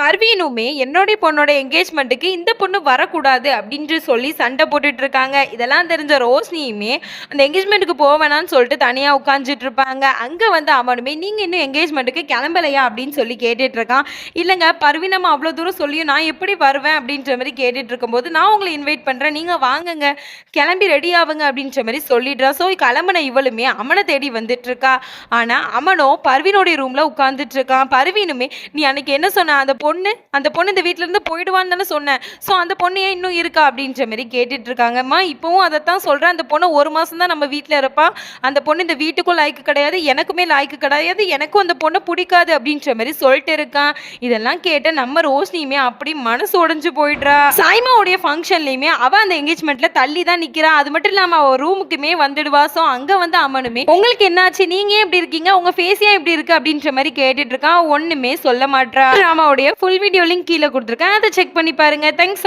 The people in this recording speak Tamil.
பர்வீனுமே என்னுடைய பொண்ணோட என்கேஜ்மெண்ட்டுக்கு இந்த பொண்ணு வரக்கூடாது அப்படின்ட்டு சொல்லி சண்டை போட்டுட்டு இருக்காங்க. இதெல்லாம் தெரிஞ்ச ரோஸ்னியுமே அந்த என்கேஜ்மெண்ட்டுக்கு போவேணான்னு சொல்லிட்டு தனியாக உட்காந்துட்டு இருப்பாங்க. அங்கே வந்து அவனுமே நீங்கள் இன்னும் என்கேஜ்மெண்ட்டுக்கு கிளம்பலையா? அப்படின்னு சொல்லி கேட்டுட்டு இருக்கான். இல்லைங்க பர்வீனம் அவ்வளோ தூரம் சொல்லியும் நான் எப்படி வருவேன்? அப்படின்ற மாதிரி கேட்டுட்டு இருக்கும்போது நான் உங்களை இன்வைட் பண்ணுறேன் நீங்கள் வாங்குங்க. கிளம்பி ரெடி ஆகுங்க. அப்படின்ற மாதிரி சொல்லிடுறான் ஸோ கிளம்புன இவளுமே அமனை தேடி வந்துட்டு இருக்கா. ஆனால் அமனோ பர்வீனோடைய ரூமில் உட்காந்துட்டு இருக்கான். பர்வீனுமே நீ அன்னைக்கு என்ன சொன்ன? அந்த பொண்ணு அந்த பொண்ணு இந்த வீட்டிலேருந்து போயிடுவான்னு தானே சொன்னேன். ஸோ அந்த பொண்ணு ஏன் இன்னும் இருக்கா அப்படின்ற மாதிரி கேட்டுட்டு இருக்காங்கம்மா இப்போவும் அதைத்தான் சொல்கிறேன் அந்த பொண்ணு ஒரு மாதம் தான் நம்ம வீட்டில் இருப்பா. அந்த பொண்ணு இந்த வீட்டுக்கும் லாய்க்கு கிடையாது எனக்குமே லாய்க்கு கிடையாது எனக்கும் அந்த பொண்ணை பிடிக்காது அப்படின்ற மாதிரி சொல்லிட்டு இருக்கான் இதெல்லாம் கேட்ட நம்ம ரோஷினியுமே அப்படி மனசு உடஞ்சு போயிடுறா. சாய்மாவுடைய ஃபங்க்ஷன்லையுமே அவள் அந்த என்கேஜ்மெண்ட்டில் தள்ளி தான் நிற்கிறா அது மட்டும் இல்லாமல் அவள் ரூமுக்குமே வந்துடுவா. ஸோ அங்கே வந்து அமனுமே உங்களுக்கு என்னாச்சு? நீங்க எப்படி இருக்கீங்க? உங்க ஃபேஸ் ஏன் எப்படி இருக்கு? அப்படின்ற மாதிரி கேட்டுட்டு இருக்கான் ஒண்ணுமே சொல்ல மாட்றா. ராமாவுடைய ஃபுல் வீடியோ லிங்க் கீழே கொடுத்துருக்கேன். அதை செக் பண்ணி பாருங்க. தேங்க்ஸ்